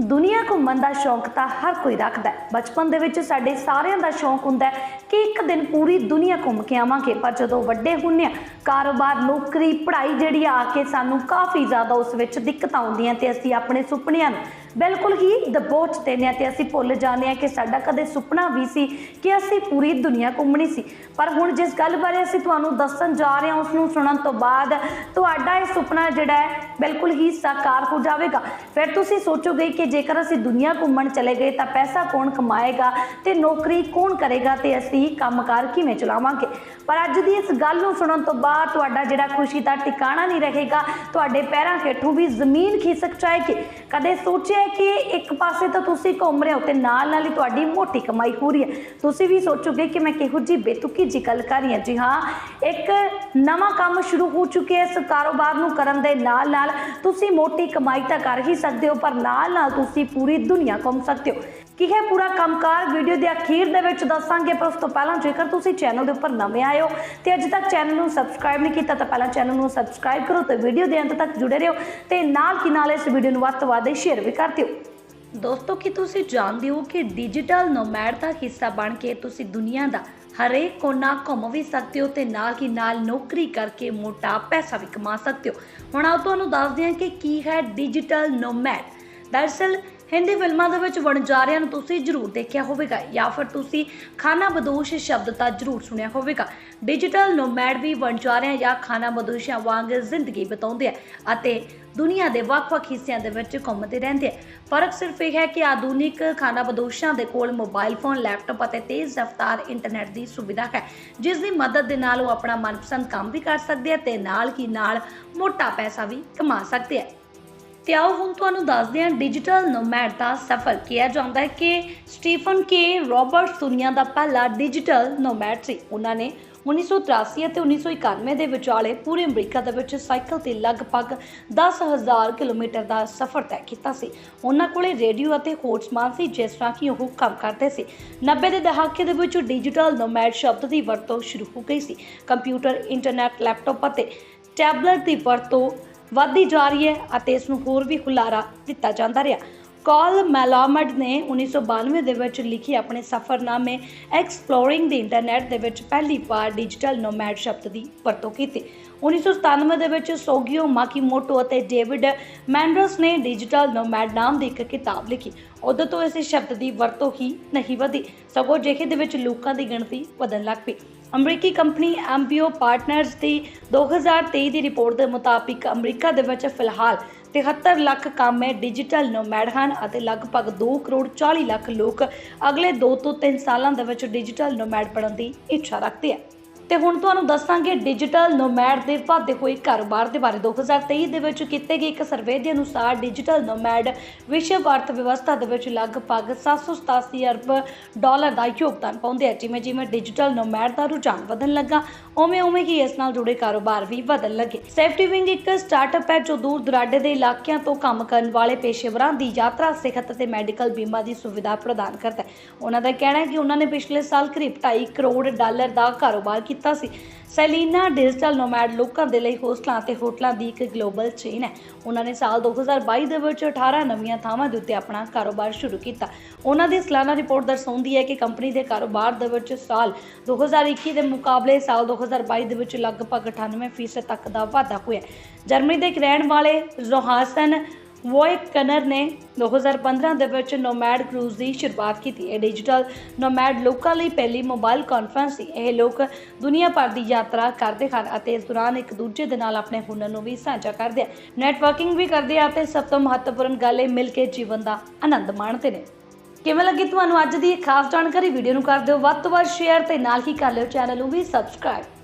ਦੁਨੀਆ ਘੁੰਮਣ ਦਾ ਸ਼ੌਂਕ ਤਾਂ ਹਰ ਕੋਈ ਰੱਖਦਾ ਹੈ। ਬਚਪਨ ਦੇ ਵਿੱਚ ਸਾਡੇ ਸਾਰਿਆਂ ਦਾ ਸ਼ੌਂਕ ਹੁੰਦਾ ਹੈ ਕਿ ਇੱਕ ਦਿਨ ਪੂਰੀ ਦੁਨੀਆ ਘੁੰਮ ਕੇ ਆਵਾਂਗੇ। ਪਰ ਜਦੋਂ ਵੱਡੇ ਹੁੰਨੇ ਆ ਕਾਰੋਬਾਰ, ਨੌਕਰੀ, ਪੜ੍ਹਾਈ ਜਿਹੜੀ ਆ ਕੇ ਸਾਨੂੰ ਕਾਫੀ ਜ਼ਿਆਦਾ ਉਸ ਵਿੱਚ ਦਿੱਕਤਾਂ ਆਉਂਦੀਆਂ ਤੇ ਅਸੀਂ ਆਪਣੇ ਸੁਪਨਿਆਂ ਨੂੰ ਬਿਲਕੁਲ ਹੀ ਦਬੋਚ ਦਿੰਦੇ ਹਾਂ ਤੇ ਅਸੀਂ ਭੁੱਲ ਜਾਂਦੇ ਹਾਂ ਕਿ ਸਾਡਾ ਕਦੇ ਸੁਪਨਾ ਵੀ ਸੀ ਕਿ ਅਸੀਂ ਪੂਰੀ ਦੁਨੀਆ ਘੁੰਮਣੀ ਸੀ। ਪਰ ਹੁਣ ਜਿਸ ਗੱਲ ਬਾਰੇ ਅਸੀਂ ਤੁਹਾਨੂੰ ਦੱਸਣ ਜਾ ਰਹੇ ਹਾਂ ਉਸ ਨੂੰ ਸੁਣਨ ਤੋਂ ਬਾਅਦ ਤੁਹਾਡਾ ਇਹ ਸੁਪਨਾ ਜਿਹੜਾ ਹੈ, ਬਿਲਕੁਲ ਹੀ ਸਾਕਾਰ ਹੋ ਜਾਵੇਗਾ। ਫਿਰ ਤੁਸੀਂ ਸੋਚੋਗੇ ਕਿ ਜੇਕਰ ਅਸੀਂ ਦੁਨੀਆ ਘੁੰਮਣ ਚਲੇ ਗਏ ਤਾਂ ਪੈਸਾ ਕੌਣ ਕਮਾਏਗਾ ਤੇ ਨੌਕਰੀ ਕੌਣ ਕਰੇਗਾ ਤੇ ਅਸੀਂ ਕੰਮਕਾਰ ਕਿਵੇਂ ਚਲਾਵਾਂਗੇ? ਪਰ ਅੱਜ ਦੀ ਇਸ ਗੱਲ ਨੂੰ ਸੁਣਨ ਤੋਂ ਬਾਅਦ ਤੁਹਾਡਾ ਜਿਹੜਾ ਖੁਸ਼ੀ ਦਾ ਟਿਕਾਣਾ ਨਹੀਂ ਰਹੇਗਾ, ਤੁਹਾਡੇ ਪੈਰਾਂ ਹੇਠੋਂ ਵੀ ਜ਼ਮੀਨ ਖਿਸਕ ਜਾਏਗੀ। ਕਦੇ ਸੋਚਿਆ ਕਿ ਇੱਕ ਪਾਸੇ ਤਾਂ ਤੁਸੀਂ ਘੁੰਮ ਰਹੇ ਹੋ ਤੇ ਨਾਲ ਨਾਲ ਹੀ ਤੁਹਾਡੀ ਮੋਟੀ ਕਮਾਈ ਹੋ ਰਹੀ ਹੈ। ਤੁਸੀਂ ਵੀ ਸੋਚੋਗੇ ਕਿ ਮੈਂ ਕਿਹੋ ਜੀ ਬੇਤੁਕੀ ਜੀ ਗੱਲ ਕਰ ਰਹੀ ਹਾਂ। ਜੀ ਹਾਂ, ਇੱਕ ਨਵਾਂ ਕੰਮ ਸ਼ੁਰੂ ਹੋ ਚੁੱਕਿਆ ਇਸ ਕਾਰੋਬਾਰ ਨੂੰ ਕਰਨ ਦੇ ਨਾਲ ਨਾਲ। ਤੁਸੀਂ ਮੋਟੀ ਕਮਾਈ ਤਾਂ ਕਰ ਹੀ ਸਕਦੇ ਹੋ, ਪਰ ਨਾਲ ਨਾਲ ਤੁਸੀਂ ਪੂਰੀ ਦੁਨੀਆ ਘੁੰਮ ਸਕਦੇ ਹੋ। ਕੀ ਹੈ ਪੂਰਾ ਕੰਮਕਾਰ? ਵੀਡੀਓ ਦੇ ਅਖੀਰ ਦੇ ਵਿੱਚ ਦੱਸਾਂਗੇ, ਪਰ ਉਸ ਤੋਂ ਪਹਿਲਾਂ ਜੇਕਰ ਤੁਸੀਂ ਚੈਨਲ ਦੇ ਉੱਪਰ ਨਵੇਂ ਆਏ ਹੋ ਤੇ ਅਜੇ ਤੱਕ ਚੈਨਲ ਨੂੰ ਸਬਸਕ੍ਰਾਈਬ ਨਹੀਂ ਕੀਤਾ, ਤਾਂ ਪਹਿਲਾਂ ਚੈਨਲ ਨੂੰ ਸਬਸਕ੍ਰਾਈਬ ਕਰੋ ਤੇ ਵੀਡੀਓ ਦੇ ਅੰਤ ਤੱਕ ਜੁੜੇ ਰਹੋ ਤੇ ਨਾਲ ਕੀ ਨਾਲ ਇਸ ਵੀਡੀਓ ਨੂੰ ਵੱਧ ਤੋਂ ਵੱਧ ਸ਼ੇਅਰ ਵੀ ਕਰ ਦਿਓ। ਦੋਸਤੋ, ਕੀ ਤੁਸੀਂ ਜਾਣਦੇ ਹੋ ਕਿ ਡਿਜੀਟਲ ਨੋਮੈਡ ਦਾ ਹਿੱਸਾ ਬਣ ਕੇ ਤੁਸੀਂ ਦੁਨੀਆ ਦਾ ਹਰੇਕ ਕੋਨਾ ਘੁੰਮ ਵੀ ਸਕਦੇ ਹੋ ਤੇ ਨਾਲ ਹੀ ਨਾਲ ਨੌਕਰੀ ਕਰਕੇ ਮੋਟਾ ਪੈਸਾ ਵੀ ਕਮਾ ਸਕਦੇ ਹੋ? ਹੁਣ ਆਓ ਤੁਹਾਨੂੰ ਦੱਸਦੇ ਹਾਂ ਕਿ ਕੀ ਹੈ ਡਿਜੀਟਲ ਨੋਮੈਡ ਦਰਅਸਲ ਹਿੰਦੀ ਫਿਲਮਾਂ ਦੇ ਵਿੱਚ ਵਣਜਾਰਿਆਂ ਨੂੰ ਤੁਸੀਂ ਜ਼ਰੂਰ ਦੇਖਿਆ ਹੋਵੇਗਾ, ਜਾਂ ਫਿਰ ਤੁਸੀਂ ਖਾਨਾ ਬਦੋਸ਼ ਸ਼ਬਦ ਤਾਂ ਜ਼ਰੂਰ ਸੁਣਿਆ ਹੋਵੇਗਾ। ਡਿਜੀਟਲ ਨੋਮੈਡ ਵੀ ਵਣਜਾਰਿਆਂ ਜਾਂ ਖਾਨਾ ਬਦੋਸ਼ਾਂ ਵਾਂਗ ਜ਼ਿੰਦਗੀ ਬਿਤਾਉਂਦੇ ਆ ਅਤੇ ਦੁਨੀਆ ਦੇ ਵੱਖ-ਵੱਖ ਹਿੱਸਿਆਂ ਦੇ ਵਿੱਚ ਘੁੰਮਦੇ ਰਹਿੰਦੇ ਆ। ਫ਼ਰਕ ਸਿਰਫ ਇਹ ਹੈ ਕਿ ਆਧੁਨਿਕ ਖਾਨਾ ਬਦੋਸ਼ਾਂ ਦੇ ਕੋਲ ਮੋਬਾਈਲ ਫੋਨ, ਲੈਪਟਾਪ ਅਤੇ ਤੇਜ਼ ਰਫ਼ਤਾਰ ਇੰਟਰਨੈਟ ਦੀ ਸੁਵਿਧਾ ਹੈ, ਜਿਸ ਦੀ ਮਦਦ ਦੇ ਨਾਲ ਉਹ ਆਪਣਾ ਮਨਪਸੰਦ ਕੰਮ ਵੀ ਕਰ ਸਕਦੇ ਆ ਤੇ ਨਾਲ ਹੀ ਨਾਲ ਮੋਟਾ ਪੈਸਾ ਵੀ ਕਮਾ ਸਕਦੇ ਆ। ਤੇ ਆਓ ਹੁਣ ਤੁਹਾਨੂੰ ਦੱਸਦੇ ਹਾਂ ਡਿਜੀਟਲ ਨੋਮੈਡ ਦਾ ਸਫ਼ਰ। ਕਿਹਾ ਜਾਂਦਾ ਹੈ ਕਿ ਸਟੀਫਨ ਕੇ ਰਾਬਰਟਸ ਦੁਨੀਆ ਦਾ ਪਹਿਲਾ ਡਿਜੀਟਲ ਨੋਮੈਡ ਸੀ। ਉਹਨਾਂ ਨੇ 1983 ਅਤੇ 1991 ਦੇ ਵਿਚਾਲੇ ਪੂਰੇ ਅਮਰੀਕਾ ਦੇ ਵਿੱਚ ਸਾਈਕਲ ਤੇ ਲਗਭਗ 10000 ਕਿਲੋਮੀਟਰ ਦਾ ਸਫ਼ਰ ਤੈਅ ਕੀਤਾ ਸੀ। ਉਹਨਾਂ ਕੋਲੇ ਰੇਡੀਓ ਅਤੇ ਹੋਰ ਸਮਾਨ ਸੀ, ਜਿਸ ਤਰ੍ਹਾਂ ਕਿ ਉਹ ਕੰਮ ਕਰਦੇ ਸੀ। 90 ਦੇ ਦਹਾਕੇ ਦੇ ਵਿੱਚ ਡਿਜੀਟਲ ਨੋਮੈਡ ਸ਼ਬਦ ਦੀ ਵਰਤੋਂ ਸ਼ੁਰੂ ਹੋ ਗਈ ਸੀ। ਕੰਪਿਊਟਰ, ਇੰਟਰਨੈਟ, ਲੈਪਟਾਪ ਅਤੇ ਟੈਬਲੇਟ ਦੀ ਵਰਤੋਂ ਵੱਧਦੀ ਜਾ ਰਹੀ ਹੈ ਅਤੇ ਇਸ ਨੂੰ ਹੋਰ ਵੀ ਖੁਲਾਰਾ ਦਿੱਤਾ ਜਾਂਦਾ ਰਿਹਾ। ਕਾਲ ਮੈਲਾਮਡ ਨੇ 1992 ਦੇ ਵਿੱਚ ਲਿਖੀ ਆਪਣੇ ਸਫ਼ਰਨਾਮੇ ਐਕਸਪਲੋਰਿੰਗ ਦੀ ਇੰਟਰਨੈਟ ਦੇ ਵਿੱਚ ਪਹਿਲੀ ਵਾਰ ਡਿਜੀਟਲ ਨੋਮੈਡ ਸ਼ਬਦ ਦੀ ਵਰਤੋਂ ਕੀਤੀ। 1997 ਦੇ ਵਿੱਚ ਸੋਗਿਓ ਮਾਕੀਮੋਟੋ ਅਤੇ ਡੇਵਿਡ ਮੈਂਡਰਸ ਨੇ ਡਿਜੀਟਲ ਨੋਮੈਡ ਨਾਮ ਦੀ ਇੱਕ ਕਿਤਾਬ ਲਿਖੀ। ਉਦੋਂ ਤੋਂ ਇਸ ਸ਼ਬਦ ਦੀ ਵਰਤੋਂ ਹੀ ਨਹੀਂ ਵਧੀ। ਸਗੋਂ ਜਿਹੇ ਦੇ ਵਿੱਚ ਲੋਕਾਂ ਦੀ ਗਿਣਤੀ ਵਧਣ ਲੱਗ ਪਈ। ਅਮਰੀਕੀ ਕੰਪਨੀ ਐਮਬੀਓ ਪਾਰਟਨਰਜ਼ ਦੀ 2023 ਦੀ ਰਿਪੋਰਟ ਦੇ ਮੁਤਾਬਿਕ ਅਮਰੀਕਾ ਦੇ ਵਿੱਚ ਫਿਲਹਾਲ 73 ਲੱਖ ਕਾਮੇ ਡਿਜੀਟਲ ਨੋਮੈਡ ਹਨ ਅਤੇ ਲਗਭਗ 2 ਕਰੋੜ 40 ਲੱਖ ਲੋਕ ਅਗਲੇ 2 ਤੋਂ 3 ਸਾਲਾਂ ਦੇ ਵਿੱਚ ਡਿਜੀਟਲ ਨੋਮੈਡ ਬਣਨ ਦੀ ਇੱਛਾ ਰੱਖਦੇ ਹਨ ਤੇ ਹੁਣ ਤੁਹਾਨੂੰ ਦੱਸਾਂਗੇ ਡਿਜੀਟਲ ਨੋਮੈਡ ਦੇ ਵਧਦੇ ਹੋਏ ਕਾਰੋਬਾਰ ਦੇ ਬਾਰੇ। 2023 ਦੇ ਵਿੱਚ ਕੀਤੇ ਗਏ ਇੱਕ ਸਰਵੇ ਦੇ ਅਨੁਸਾਰ ਡਿਜੀਟਲ ਨੋਮੈਡ ਵਿਸ਼ਵ ਅਰਥ ਵਿਵਸਥਾ ਦੇ ਵਿੱਚ ਲਗਭਗ 787 ਅਰਬ ਡਾਲਰ ਦਾ ਯੋਗਦਾਨ ਪਾਉਂਦੇ ਹੈ ਜਿਵੇਂ ਜਿਵੇਂ ਡਿਜੀਟਲ ਨੋਮੈਡ ਦਾ ਰੁਝਾਨ ਵਧਣ ਲੱਗਾ, ਉਵੇਂ ਉਵੇਂ ਹੀ ਇਸ ਨਾਲ ਜੁੜੇ ਕਾਰੋਬਾਰ ਵੀ ਵਧਣ ਲੱਗੇ। ਸੇਫਟੀ ਵਿੰਗ ਇੱਕ ਸਟਾਰਟਅਪ ਹੈ ਜੋ ਦੂਰ ਦੁਰਾਡੇ ਦੇ ਇਲਾਕਿਆਂ ਤੋਂ ਕੰਮ ਕਰਨ ਵਾਲੇ ਪੇਸ਼ੇਵਰਾਂ ਦੀ ਯਾਤਰਾ, ਸਿਹਤ ਅਤੇ ਮੈਡੀਕਲ ਬੀਮਾ ਦੀ ਸੁਵਿਧਾ ਪ੍ਰਦਾਨ ਕਰਦਾ ਹੈ। ਉਹਨਾਂ ਦਾ ਕਹਿਣਾ ਹੈ ਕਿ ਉਹਨਾਂ ਨੇ ਪਿਛਲੇ ਸਾਲ ਕਰੀਬ 2.5 ਕਰੋੜ ਡਾਲਰ ਦਾ ਕਾਰੋਬਾਰ ਕੀਤਾ ਸੀ। ਸੈਲੀਨਾ, ਡਿਜੀਟਲ ਨੋਮੈਡ ਲੋਕਾਂ ਦੇ ਲਈ ਹੋਸਟਲਾਂ ਅਤੇ ਹੋਟਲਾਂ ਦੀ ਇੱਕ ਗਲੋਬਲ ਚੇਨ ਹੈ। ਉਹਨਾਂ ਨੇ ਸਾਲ 2022 ਦੇ ਵਿੱਚ 18 ਨਵੀਆਂ ਥਾਵਾਂ ਦੇ ਉੱਤੇ ਆਪਣਾ ਕਾਰੋਬਾਰ ਸ਼ੁਰੂ ਕੀਤਾ। ਉਹਨਾਂ ਦੀ ਸਾਲਾਨਾ ਰਿਪੋਰਟ ਦਰਸਾਉਂਦੀ ਹੈ ਕਿ ਕੰਪਨੀ ਦੇ ਕਾਰੋਬਾਰ ਦੇ ਵਿੱਚ ਸਾਲ 2021 ਦੇ ਮੁਕਾਬਲੇ ਸਾਲ 2022 ਦੇ ਵਿੱਚ ਲਗਭਗ 98% ਤੱਕ ਦਾ ਵਾਧਾ ਹੋਇਆ ਜਰਮਨੀ ਦੇ ਇੱਕ ਰਹਿਣ ਵਾਲੇ ਜ਼ੋਹਾਸਨ ਵੋਇਕ ਕਨਰ ਨੇ 2015 ਦੇ ਵਿੱਚ ਨੋਮੈਡ ਕਰੂਜ਼ ਦੀ ਸ਼ੁਰੂਆਤ ਕੀਤੀ। ਇਹ ਡਿਜੀਟਲ ਨੋਮੈਡ ਲੋਕਾਂ ਲਈ ਪਹਿਲੀ ਮੋਬਾਈਲ ਕਾਨਫਰੰਸ ਸੀ। ਇਹ ਲੋਕ ਦੁਨੀਆ ਭਰ ਦੀ ਯਾਤਰਾ ਕਰਦੇ ਹਨ ਅਤੇ ਇਸ ਦੌਰਾਨ ਇੱਕ ਦੂਜੇ ਦੇ ਨਾਲ ਆਪਣੇ ਹੁਨਰ ਨੂੰ ਵੀ ਸਾਂਝਾ ਕਰਦੇ ਆ ਨੈਟਵਰਕਿੰਗ ਵੀ ਕਰਦੇ ਆ ਅਤੇ ਸਭ ਤੋਂ ਮਹੱਤਵਪੂਰਨ ਗੱਲ ਇਹ ਮਿਲ ਕੇ ਜੀਵਨ ਦਾ ਆਨੰਦ ਮਾਣਦੇ ਨੇ। ਕਿਵੇਂ ਲੱਗੀ ਤੁਹਾਨੂੰ ਅੱਜ ਦੀ ਇਹ ਖਾਸ ਜਾਣਕਾਰੀ? ਵੀਡੀਓ ਨੂੰ ਕਰ ਦਿਓ। ਵੱਧ ਤੋਂ ਵੱਧ ਸ਼ੇਅਰ ਤੇ ਨਾਲ ਹੀ ਕਰ ਲਿਓ ਚੈਨਲ ਨੂੰ ਵੀ ਸਬਸਕ੍ਰਾਈਬ